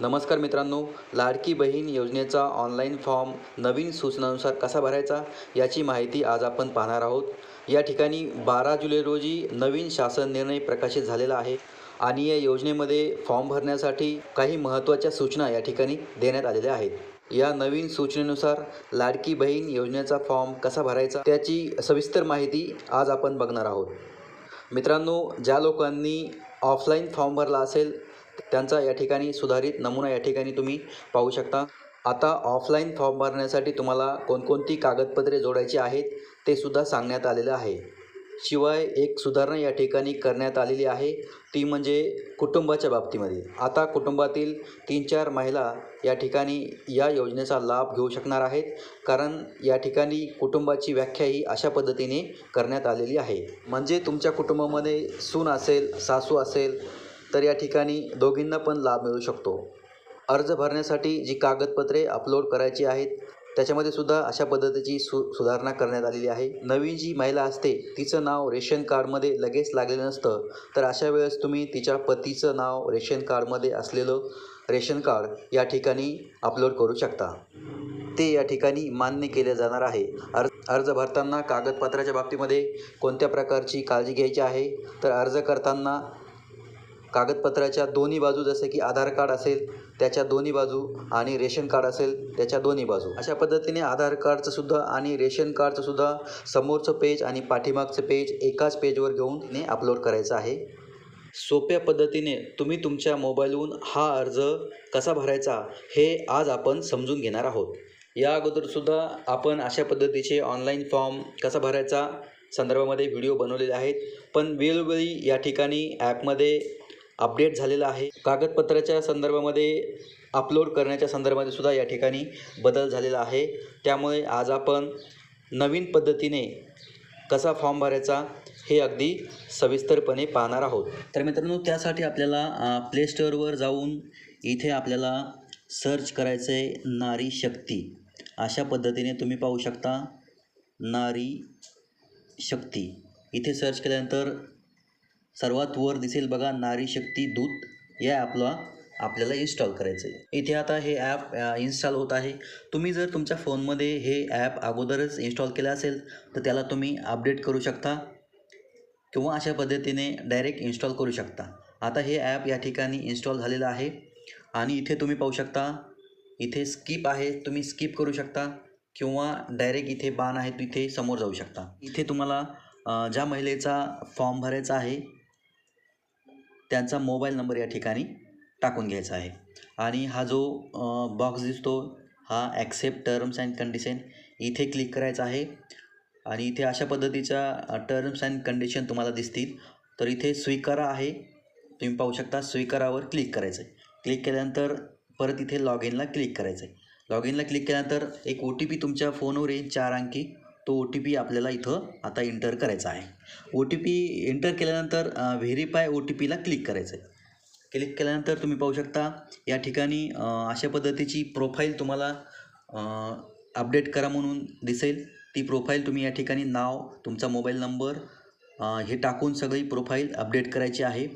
नमस्कार मित्रांनो लाडकी बहीण योजनेचा ऑनलाईन फॉर्म नवीन सूचनानुसार कसा भरायचा याची माहिती आज आपण पाहणार आहोत. या ठिकाणी बारा जुलै रोजी नवीन शासन निर्णय प्रकाशित झालेला आहे आणि या योजनेमध्ये फॉर्म भरण्यासाठी काही महत्त्वाच्या सूचना या ठिकाणी देण्यात आलेल्या आहेत. या नवीन सूचनेनुसार लाडकी बहीण योजनेचा फॉर्म कसा भरायचा त्याची सविस्तर माहिती आज आपण बघणार आहोत. मित्रांनो ज्या लोकांनी ऑफलाईन फॉर्म भरला असेल त्यांचा या ठिकाणी सुधारित नमुना या ठिकाणी तुम्ही पाहू शकता. आता ऑफलाईन फॉर्म भरण्यासाठी तुम्हाला कोणकोणती कागदपत्रे जोडायची आहेत ते सुद्धा सांगण्यात आलेलं आहे. शिवाय एक सुधारणा या ठिकाणी करण्यात आलेली आहे ती म्हणजे कुटुंबाच्या बाबतीमध्ये. आता कुटुंबातील तीन चार महिला या ठिकाणी या योजनेचा लाभ घेऊ शकणार आहेत कारण या ठिकाणी कुटुंबाची व्याख्या ही अशा पद्धतीने करण्यात आलेली आहे. म्हणजे तुमच्या कुटुंबामध्ये सून असेल सासू असेल तर या ठिकाणी दोघींना पण लाभ मिळू शकतो. अर्ज भरण्यासाठी जी कागदपत्रे अपलोड करायची आहेत त्याच्यामध्ये सुद्धा अशा पद्धतीची सु सुधारणा करण्यात आलेली आहे. नवीन जी महिला असते तिचं नाव रेशन कार्डमध्ये लगेच लागलेलं नसतं. तर अशा वेळेस तुम्ही तिच्या पतीचं नाव रेशन कार्डमध्ये असलेलं रेशन कार्ड या ठिकाणी अपलोड करू शकता. ते या ठिकाणी मान्य केले जाणार आहे. अर्ज अर्ज भरताना कागदपत्राच्या बाबतीमध्ये कोणत्या प्रकारची काळजी घ्यायची आहे? तर अर्ज करताना कागदपत्राच्या दोन्ही बाजू जसे की आधार कार्ड असेल त्याच्या दोन्ही बाजू आणि रेशन कार्ड असेल त्याच्या दोन्ही बाजू. अशा पद्धतीने आधार कार्डचं सुद्धा आणि रेशन कार्डचं सुद्धा समोरचं पेज आणि पाठीमागचं पेज एकाच पेजवर घेऊन तिने अपलोड करायचं आहे. सोप्या पद्धतीने तुम्ही तुमच्या मोबाईलहून हा अर्ज कसा भरायचा हे आज आपण समजून घेणार आहोत. या अगोदरसुद्धा आपण अशा पद्धतीचे ऑनलाईन फॉर्म कसा भरायचा संदर्भामध्ये व्हिडिओ बनवलेले आहेत. पण वेळोवेळी या ठिकाणी ॲपमध्ये अपडेट झालेला आहे. कागदपत्राच्या संदर्भामध्ये अपलोड करण्याच्या संदर्भामध्ये सुद्धा या ठिकाणी बदल झालेला आहे. त्यामुळे आज आपण नवीन पद्धतीने कसा फॉर्म भरायचा हे अगदी सविस्तरपणे पाहणार आहोत. तर मित्रांनो त्यासाठी आपल्याला प्ले स्टोअरवर जाऊन इथे आपल्याला सर्च करायचं आहे नारी शक्ती. अशा पद्धतीने तुम्ही पाहू शकता नारी शक्ती. इथे सर्च केल्यानंतर सर्वात वर दिसेल बघा नारी शक्ती दूत. या ॲपला आपल्याला इन्स्टॉल करायचं आहे इथे आता हे ॲप इन्स्टॉल होत आहे. तुम्ही जर तुमच्या फोनमध्ये हे ॲप अगोदरच इन्स्टॉल केलं असेल तर त्याला तुम्ही अपडेट करू शकता किंवा अशा पद्धतीने डायरेक्ट इन्स्टॉल करू शकता. आता हे ॲप या ठिकाणी इन्स्टॉल झालेलं आहे आणि इथे तुम्ही पाहू शकता इथे स्किप आहे तुम्ही स्किप करू शकता किंवा डायरेक्ट इथे बाण आहे तिथे समोर जाऊ शकता. इथे तुम्हाला ज्या महिलेचा फॉर्म भरायचा आहे त्यांचा मोबाईल नंबर या ठिकाणी टाकून घ्यायचा आहे. आणि हा जो बॉक्स दिसतो हा ॲक्सेप्ट टर्म्स अँड कंडिशन इथे क्लिक करायचा आहे. आणि इथे अशा पद्धतीच्या टर्म्स अँड कंडिशन तुम्हाला दिसतील. तर इथे स्वीकारा आहे. तुम्ही पाहू शकता स्वीकारावर क्लिक करायचं आहे क्लिक केल्यानंतर परत इथे लॉग इनला क्लिक करायचं आहे लॉग इनला क्लिक केल्यानंतर एक ओ टी पी तुमच्या फोनवर येईल चार अंकी. तो ओ टी पी आपल्याला इथं आता इंटर करायचा आहे. ओ टी पी एंटर केल्यानंतर व्हेरीफाय ओ टी पीला क्लिक करायचं आहे क्लिक केल्यानंतर तुम्ही पाहू शकता या ठिकाणी अशा पद्धतीची प्रोफाईल तुम्हाला अपडेट करा म्हणून दिसेल. ती प्रोफाईल तुम्ही या ठिकाणी नाव तुमचा मोबाईल नंबर हे टाकून सगळी प्रोफाईल अपडेट करायची आहे.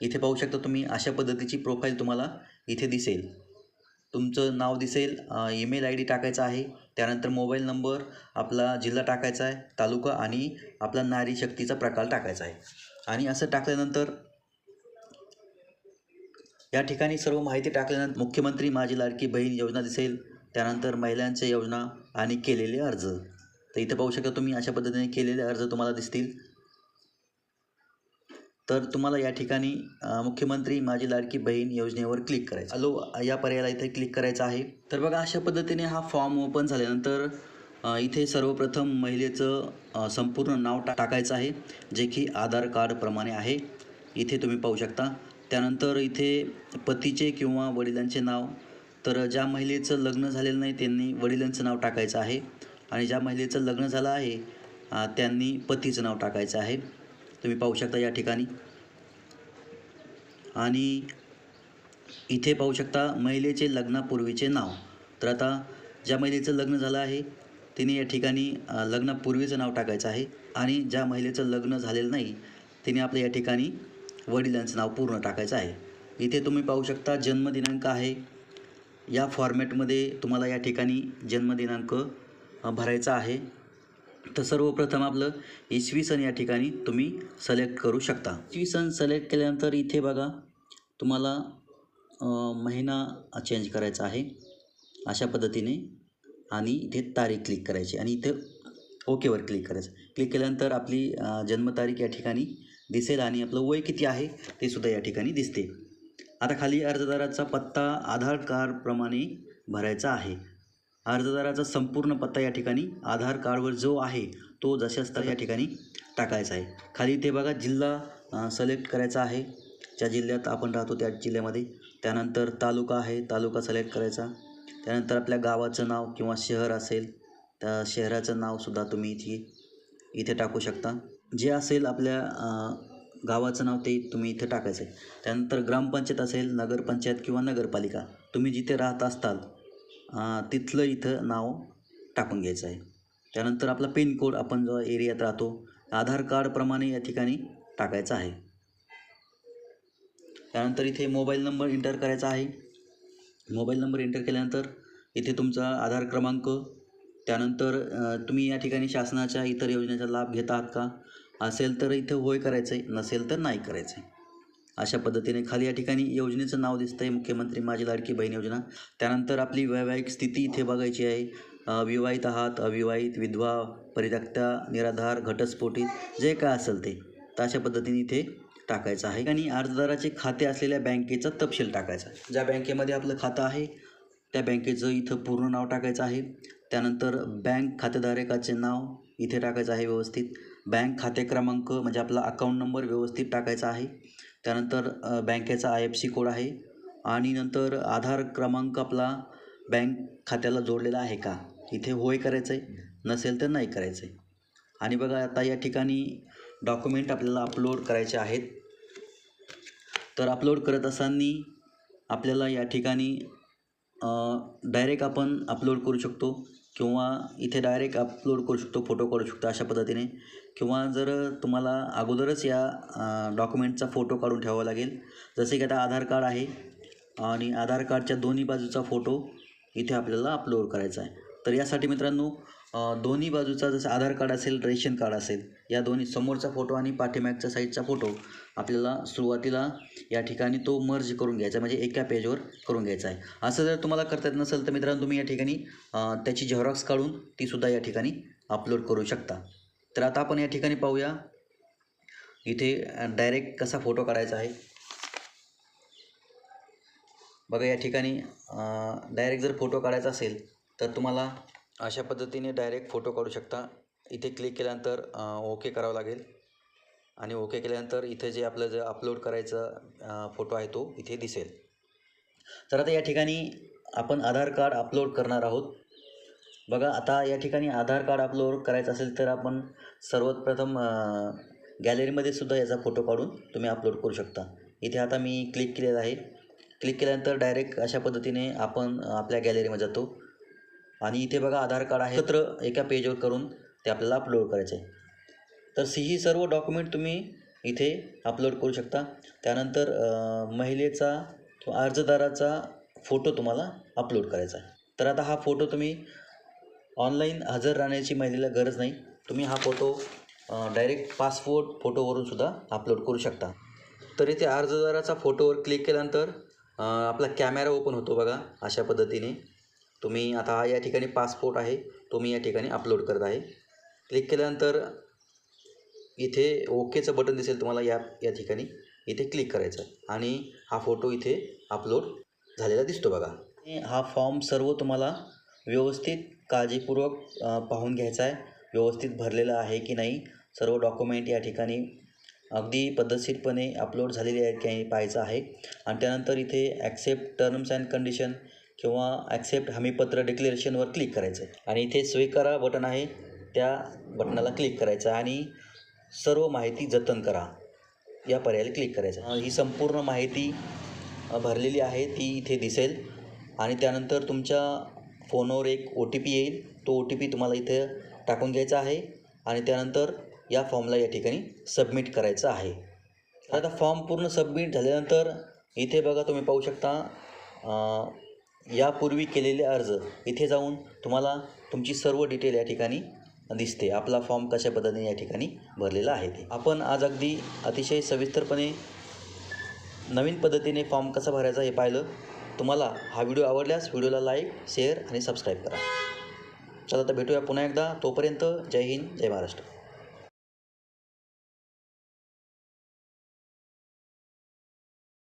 इथे पाहू शकता तुम्ही अशा पद्धतीची प्रोफाईल तुम्हाला इथे दिसेल. तुमचं नाव दिसेल ईमेल आय डी टाकायचा आहे. त्यानंतर मोबाईल नंबर आपला जिल्हा टाकायचा आहे तालुका आणि आपला नारी शक्तीचा प्रकार टाकायचा आहे. आणि असं टाकल्यानंतर या ठिकाणी सर्व माहिती टाकल्यानंतर मुख्यमंत्री माझी लाडकी बहीण योजना दिसेल त्यानंतर महिलांच्या योजना आणि केलेले अर्ज. तर इथे पाहू शकता तुम्ही अशा पद्धतीने केलेले अर्ज तुम्हाला दिसतील. तर तुम्हाला या ठिकाणी मुख्यमंत्री माझी लाडकी बहीण योजनेवर क्लिक करायचं. हॅलो या पर्यायाला इथे क्लिक करायचं आहे. तर बघा अशा पद्धतीने हा फॉर्म ओपन झाल्यानंतर इथे सर्वप्रथम महिलेचं संपूर्ण नाव टा टाकायचं आहे जे की आधार कार्डप्रमाणे आहे. इथे तुम्ही पाहू शकता. त्यानंतर इथे पतीचे किंवा वडिलांचे नाव. तर ज्या महिलेचं लग्न झालेलं नाही त्यांनी वडिलांचं नाव टाकायचं आहे. आणि ज्या महिलेचं लग्न झालं आहे त्यांनी पतीचं नाव टाकायचं आहे. तुम्ही पाहू शकता या ठिकाणी. आणि इथे पाहू शकता महिलेचे लग्नापूर्वीचे नाव. तर आता ज्या महिलेचं लग्न झालं आहे तिने या ठिकाणी लग्नापूर्वीचं नाव टाकायचं आहे. आणि ज्या महिलेचं लग्न झालेलं नाही तिने आपल्या या ठिकाणी वडिलांचं नाव पूर्ण टाकायचं आहे. इथे तुम्ही पाहू शकता जन्मदिनांक आहे. या फॉर्मॅटमध्ये तुम्हाला या ठिकाणी जन्मदिनांक भरायचा आहे. तर सर्वप्रथम आपलं इसवी सन या ठिकाणी तुम्ही सिलेक्ट करू शकता. इसवी सन सिलेक्ट केल्यानंतर इथे बघा तुम्हाला महिना चेंज करायचा आहे. अशा पद्धतीने आणि इथे तारीख क्लिक करायची आणि इथे ओकेवर क्लिक करायचं. क्लिक केल्यानंतर आपली जन्मतारीख या ठिकाणी दिसेल आणि आपलं वय किती आहे ते सुद्धा या ठिकाणी दिसते. आता खाली अर्जदाराचा पत्ता आधार कार्डप्रमाणे भरायचा आहे. अर्जदाराचा संपूर्ण पत्ता या ठिकाणी आधार कार्डवर जो आहे तो जशाच तर या ठिकाणी टाकायचा आहे. खाली ते बघा जिल्हा सिलेक्ट करायचा आहे. ज्या जिल्ह्यात आपण राहतो त्या जिल्ह्यामध्ये. त्यानंतर तालुका आहे तालुका सिलेक्ट करायचा. त्यानंतर आपल्या गावाचं नाव किंवा शहर असेल त्या शहराचं नावसुद्धा तुम्ही इथे इथे टाकू शकता. जे असेल आपल्या गावाचं नाव ते तुम्ही इथे टाकायचं आहे. त्यानंतर ग्रामपंचायत असेल नगरपंचायत किंवा नगरपालिका. तुम्ही जिथे राहत असताल तिथलं इथं नाव टाकून घ्यायचं आहे. त्यानंतर आपला पिनकोड आपण जो एरियात राहतो आधार कार्डप्रमाणे या ठिकाणी टाकायचा आहे. त्यानंतर इथे मोबाईल नंबर एंटर करायचा आहे. मोबाईल नंबर एंटर केल्यानंतर इथे तुमचा आधार क्रमांक त्यानंतर तुम्ही या ठिकाणी शासनाच्या इतर योजनेचा लाभ घेत आहात का? असेल तर इथं होय करायचं आहे नसेल तर नाही करायचं आहे अशा पद्धतीने खाली या ठिकाणी योजनेचं नाव दिसतं आहे मुख्यमंत्री माझी लाडकी बहीण योजना. त्यानंतर आपली वैवाहिक स्थिती इथे बघायची आहे. विवाहित आहात अविवाहित विधवा परित्यक्ता निराधार घटस्फोटीत जे काय असेल ते. तर अशा पद्धतीने इथे टाकायचं आहे. आणि अर्जदाराचे खाते असलेल्या बँकेचा तपशील टाकायचा आहे. ज्या बँकेमध्ये आपलं खातं आहे त्या बँकेचं इथं पूर्ण नाव टाकायचं आहे. त्यानंतर बँक खातेधारकाचे नाव इथे टाकायचं आहे व्यवस्थित. बँक खाते क्रमांक म्हणजे आपला अकाउंट नंबर व्यवस्थित टाकायचा आहे. त्यानंतर बँकेचा आय एफ सी कोड आहे आणि नंतर आधार क्रमांक आपला बँक खात्याला जोडलेला आहे का? इथे होय करायचं आहे नसेल तर नाही करायचं आहे आणि बघा आता या ठिकाणी डॉक्युमेंट आपल्याला अपलोड करायचे आहेत. तर अपलोड करत असताना आपल्याला या ठिकाणी डायरेक्ट आपण अपलोड करू शकतो. किंवा इथे डायरेक्ट अपलोड करू शकतो फोटो काढू शकतो अशा पद्धतीने. किंवा जर तुम्हाला अगोदरच या डॉक्युमेंटचा फोटो काढून ठेवावा लागेल. जसे की आता आधार कार्ड आहे आणि आधार कार्डच्या दोन्ही बाजूचा फोटो इथे आपल्याला अपलोड करायचा आहे. तर यासाठी मित्रांनो दोन्ही बाजूचा जसं आधार कार्ड असेल रेशन कार्ड असेल या दोन्ही समोरचा फोटो आणि पाठीमागच्या साईडचा फोटो आपल्याला सुरुवातीला या ठिकाणी तो मर्ज करून घ्यायचा म्हणजे एका पेजवर करून घ्यायचा आहे. असं जर तुम्हाला करता येत नसेल तर मित्रांनो तुम्ही या ठिकाणी त्याची झेरॉक्स काढून तीसुद्धा या ठिकाणी अपलोड करू शकता. तर आता आपण या ठिकाणी पाहूया. इथे डायरेक्ट कसा फोटो काढायचा आहे. बघा या ठिकाणी डायरेक्ट जर फोटो काढायचा असेल तर तुम्हाला अशा पद्धतीने डायरेक्ट फोटो काढू शकता. इथे क्लिक केल्यानंतर ओके करावं लागेल. आणि ओके केल्यानंतर इथे जे आपलं जे अपलोड करायचा फोटो आहे तो इथे दिसेल. तर आता या ठिकाणी आपण आधार कार्ड अपलोड करणार आहोत. बघा आता या ठिकाणी आधार कार्ड अपलोड करायचं असेल तर आपण सर्वात प्रथम गॅलरीमध्ये सुद्धा याचा फोटो काढून तुम्ही अपलोड करू शकता. इथे आता मी क्लिक केलेलं आहे. क्लिक केल्यानंतर डायरेक्ट अशा पद्धतीने आपण आपल्या गॅलरीमध्ये जातो. आणि इथे बघा आधार कार्ड आहे. एकत्र एका पेजवर करून ते आपल्याला अपलोड करायचे. आहे तर सी ही सर्व डॉक्युमेंट तुम्ही इथे अपलोड करू शकता. त्यानंतर महिलेचा किंवा अर्जदाराचा फोटो तुम्हाला अपलोड करायचा आहे. तर आता हा फोटो तुम्ही ऑनलाईन हजर राहण्याची महिलेला गरज नाही. तुम्ही हा फोटो डायरेक्ट पासपोर्ट फोटोवरून सुद्धा अपलोड करू शकता. तर इथे अर्जदाराचा फोटोवर क्लिक केल्यानंतर आपला कॅमेरा ओपन होतो बघा अशा पद्धतीने. तुम्ही आता हा या ठिकाणी पासपोर्ट आहे तो मी या ठिकाणी अपलोड करत आहे. क्लिक केल्यानंतर इथे ओकेचं बटन दिसेल तुम्हाला या या ठिकाणी. इथे क्लिक करायचं आहे आणि हा फोटो इथे अपलोड झालेला दिसतो बघा. हा फॉर्म सर्व तुम्हाला व्यवस्थित काळजीपूर्वक पाहून घ्यायचा आहे. व्यवस्थित भरलेला आहे की नाही सर्व डॉक्युमेंट या ठिकाणी अगदी पद्धतशीरपणे अपलोड झालेले आहे की नाही पाहायचं आहे. आणि त्यानंतर इथे ॲक्सेप्ट टर्म्स अँड कंडिशन किंवा ॲक्सेप्ट हमीपत्र डिक्लेरेशनवर क्लिक करायचं आहे आणि इथे स्वीकारा बटन आहे त्या बटनाला क्लिक करायचं आहे आणि सर्व माहिती जतन करा. या पर्यायाला क्लिक करायचं. ही संपूर्ण माहिती भरलेली आहे ती इथे दिसेल. आणि त्यानंतर तुमच्या फोनवर एक ओ टी पी येईल. तो ओ टी पी तुम्हाला इथे टाकून घ्यायचा आहे. आणि त्यानंतर या फॉर्मला या ठिकाणी सबमिट करायचं आहे. आता फॉर्म पूर्ण सबमिट झाल्यानंतर इथे बघा तुम्ही पाहू शकता यापूर्वी केलेले अर्ज इथे जाऊन तुम्हाला तुमची सर्व डिटेल या ठिकाणी दिसते. आपला फॉर्म कशा पद्धतीने या ठिकाणी भरलेला आहे ते. आपण आज अगदी अतिशय सविस्तरपणे नवीन पद्धतीने फॉर्म कसा भरायचा हे पाहिलं. तुम्हाला हा व्हिडिओ आवडल्यास व्हिडिओला लाईक शेअर आणि सबस्क्राईब करा. चला तर भेटूया पुन्हा एकदा. तोपर्यंत जय हिंद जय महाराष्ट्र.